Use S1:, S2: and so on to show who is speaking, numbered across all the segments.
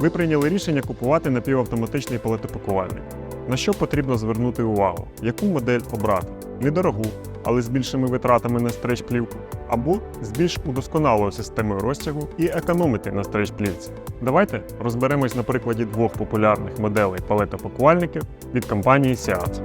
S1: Ви прийняли рішення купувати напівавтоматичний палетопакувальник. На що потрібно звернути увагу? Яку модель обрати? Недорогу, але з більшими витратами на стрейч-плівку, або з більш удосконалою системою розтягу і економити на стрейч-плівці. Давайте розберемось на прикладі двох популярних моделей палетопакувальників від компанії Seat.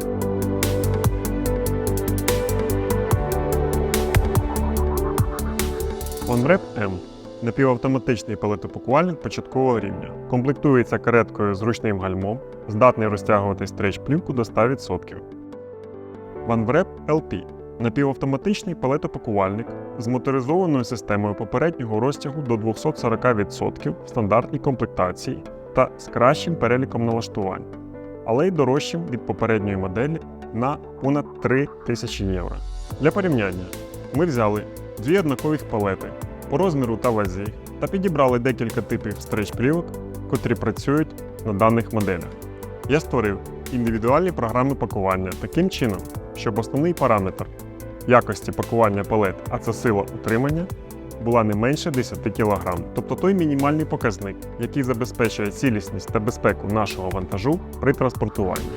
S1: OnRep M напівавтоматичний палетопакувальник початкового рівня. Комплектується кареткою з ручним гальмом, здатний розтягувати стрейч-плівку до 100%. OneWrap LP напівавтоматичний палетопакувальник з моторизованою системою попереднього розтягу до 240% в стандартній комплектації та з кращим переліком налаштувань, але й дорожчим від попередньої моделі на понад 3 тисячі євро. Для порівняння ми взяли дві однакових палети по розміру та вазі та підібрали декілька типів стрейч-плівок, котрі працюють на даних моделях. Я створив індивідуальні програми пакування таким чином, щоб основний параметр якості пакування палет, а це сила утримання, була не менше 10 кг, тобто той мінімальний показник, який забезпечує цілісність та безпеку нашого вантажу при транспортуванні.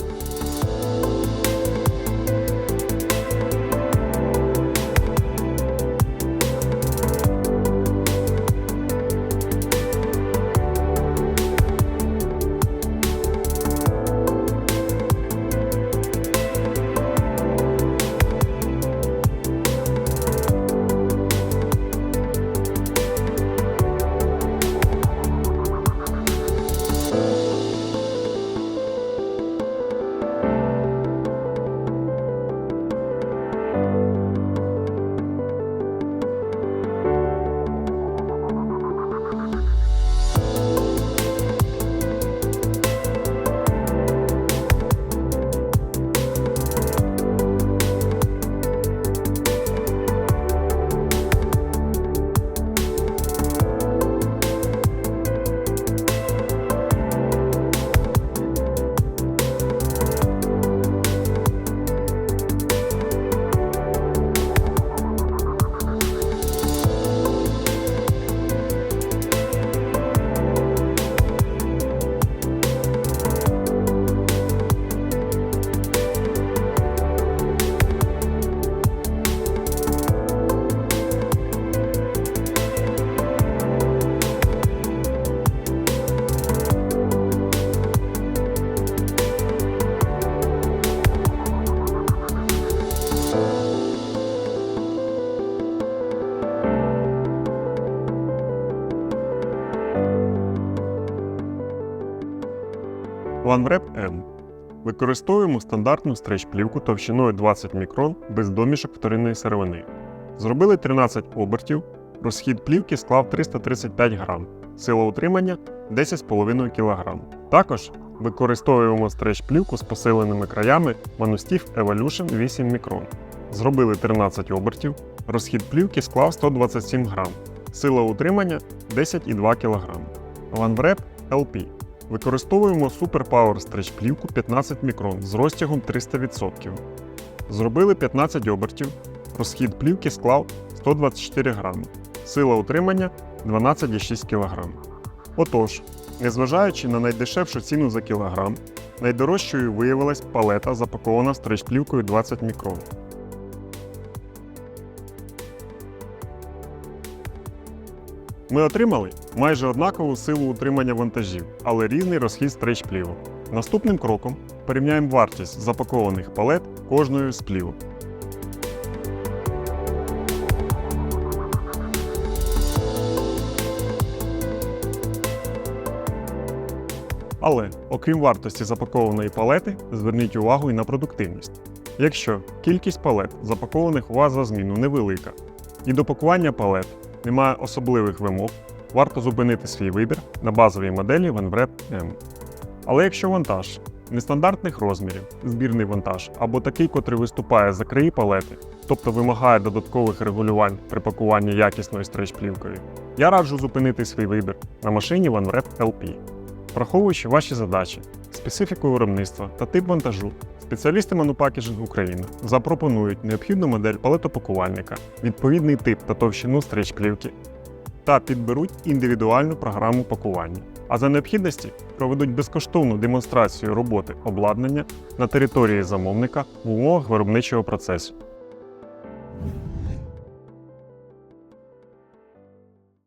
S1: OneWrap M. Використовуємо стандартну стрейч-плівку товщиною 20 мікрон без домішок вторинної сировини. Зробили 13 обертів, розхід плівки склав 335 грам, сила утримання 10,5 кг. Також використовуємо стрейч-плівку з посиленими краями Manustif Evolution 8 мікрон. Зробили 13 обертів, розхід плівки склав 127 грам, сила утримання 10,2 кг. OneWrap LP. Використовуємо Super Power Stretch плівку 15 мікрон з розтягом 300%. Зробили 15 обертів. Розхід плівки склав 124 грами. Сила утримання 12,6 кг. Отож, незважаючи на найдешевшу ціну за кілограм, найдорожчою виявилась палета, запакована стрейч-плівкою 20 мікрон. Ми отримали майже однакову силу утримання вантажів, але різний розхід стрейч плівок. Наступним кроком порівняємо вартість запакованих палет кожної з плівок. Але, окрім вартості запакованої палети, зверніть увагу і на продуктивність. Якщо кількість палет, запакованих у вас за зміну, невелика, і до пакування палет немає особливих вимог, варто зупинити свій вибір на базовій моделі OneWrap M. Але якщо вантаж нестандартних розмірів, збірний вантаж або такий, котрий виступає за краї палети, тобто вимагає додаткових регулювань при пакуванні якісною стрейч-плівкою, я раджу зупинити свій вибір на машині OneWrap LP. Враховуючи ваші задачі, специфіку виробництва та тип вантажу, спеціалісти Manufacturing України запропонують необхідну модель палетопакувальника, відповідний тип та товщину стрейч-плівки та підберуть індивідуальну програму пакування. а за необхідності проведуть безкоштовну демонстрацію роботи обладнання на території замовника в умовах виробничого процесу.